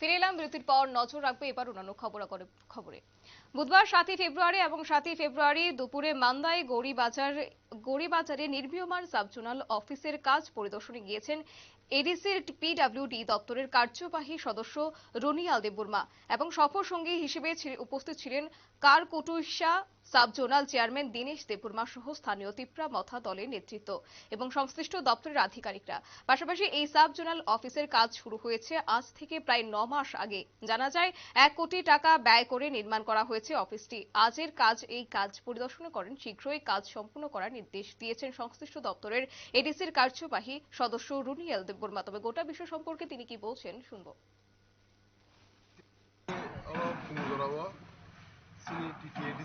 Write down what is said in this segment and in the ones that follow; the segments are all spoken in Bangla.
ফিরে এলাম, বিরতির পর নজর রাখব এবার অন্যান্য খবর খবরে বুধবার সাতই ফেব্রুয়ারি এবং সাতই ফেব্রুয়ারি দুপুরে মান্দায় গৌরীবাজার গৌরীবাজারে নির্মীয়মান সাবজোনাল অফিসের কাজ পরিদর্শনে গিয়েছেন এডিসির পিডব্লিউডি দপ্তরের কার্যবাহী সদস্য রনিয়াল দেববর্মা এবং সফর সঙ্গী হিসেবে উপস্থিত ছিলেন কারকুটুইশা সাবজোনাল চেয়ারম্যান দীনেশ দেববর্মা সহ স্থানীয় তিপ্রা মথা দলের নেতৃত্ব এবং সংশ্লিষ্ট দপ্তরের আধিকারিকরা। পাশাপাশি এই সাবজোনাল অফিসের কাজ শুরু হয়েছে আজ থেকে প্রায় ন মাস আগে। জানা যায়, এক কোটি টাকা ব্যয় করে নির্মাণ করা হয়েছে অফিসটি। আজের কাজ এই কাজ পরিদর্শন করেন, শীঘ্রই কাজ সম্পূর্ণ করার নির্দেশ দিয়েছেন সংশ্লিষ্ট দপ্তরের এডিসির কার্যবাহী সদস্য রুনিয়াল দেববর্মা। তবে গোটা বিষয় সম্পর্কে তিনি কি বলছেন, শুনব।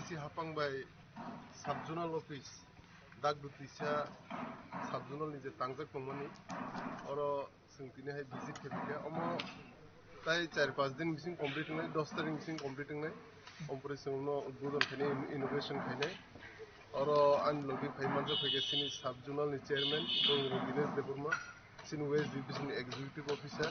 TTADC hapangbai সাবজোনাল অফিস দাগ দুতিসা সাবজোনাল নিজে তাংজাক oro singtini hai visit khebike omo তাই চার পাঁচ দিন মিসিং কমপ্লিট নাই দশ তারিখ মিসিং কমপ্লিট নাই। ওমপরে singno উদ্বোধন খাইনে ইনোভেশন খাইনে oro an logi ফাইমানজা ফেগে Sini subzonal নি চেয়ারম্যান দংনি দিনেশ দেববর্মা সিনি ওয়েস্ট ডিভিশন এক্সিকিউটিভ অফিসার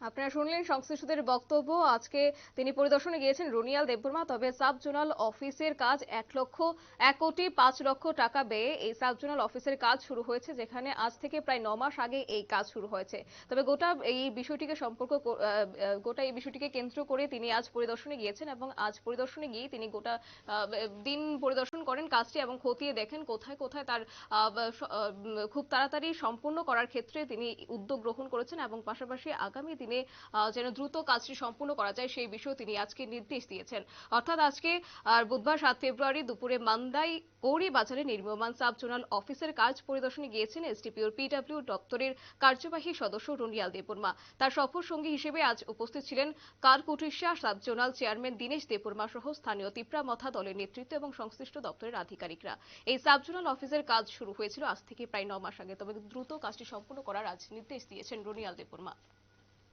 আপনারা শুনলেন সংশ্লিষ্টদের বক্তব্য। আজকে তিনি পরিদর্শনে গিয়েছেন রুনিয়াল দেববর্মা, তবে সাব জোনাল অফিসের কাজ এক লক্ষ, এক কোটি পাঁচ লক্ষ টাকা ব্যয়ে এই সাব জোনাল অফিসের কাজ শুরু হয়েছে, যেখানে আজ থেকে প্রায় ন মাস আগে এই কাজ শুরু হয়েছে। তবে গোটা এই বিষয়টিকে সম্পর্ক গোটা এই বিষয়টিকে কেন্দ্র করে তিনি আজ পরিদর্শনে গিয়েছেন এবং আজ পরিদর্শনে গিয়ে তিনি গোটা দিন পরিদর্শন করেন কাজটি এবং খতিয়ে দেখেন কোথায় কোথায় তার খুব তাড়াতাড়ি সম্পূর্ণ করার ক্ষেত্রে তিনি উদ্যোগ গ্রহণ করেছেন এবং পাশাপাশি আগামী আহ, যেন দ্রুত কাজটি সম্পূর্ণ করা যায় সেই বিষয়ে তিনি আজকে নির্দেশ দিয়েছেন। অর্থাৎ আজকে আর বুধবার সাত ফেব্রুয়ারি দুপুরে মান্দাই গৌরী বাজারে নির্মীয়মান সাব জোনাল অফিসের কাজ পরিদর্শনে গিয়েছেন এসডিপিওর পিডব্লিউ দপ্তরের কার্যবাহী সদস্য রুনিয়াল দেববর্মা। তার সফর সঙ্গী হিসেবে আজ উপস্থিত ছিলেন Karkutisha sub zonal chairman Dinesh Debbarma সহ স্থানীয় তিপ্রা মথা দলের নেতৃত্ব এবং সংশ্লিষ্ট দপ্তরের আধিকারিকরা। এই সাব জোনাল অফিসের কাজ শুরু হয়েছিল আজ থেকে প্রায় ন মাস আগে তবে দ্রুত কাজটি সম্পূর্ণ করার আজ নির্দেশ দিয়েছেন রুনিয়াল দেববর্মা।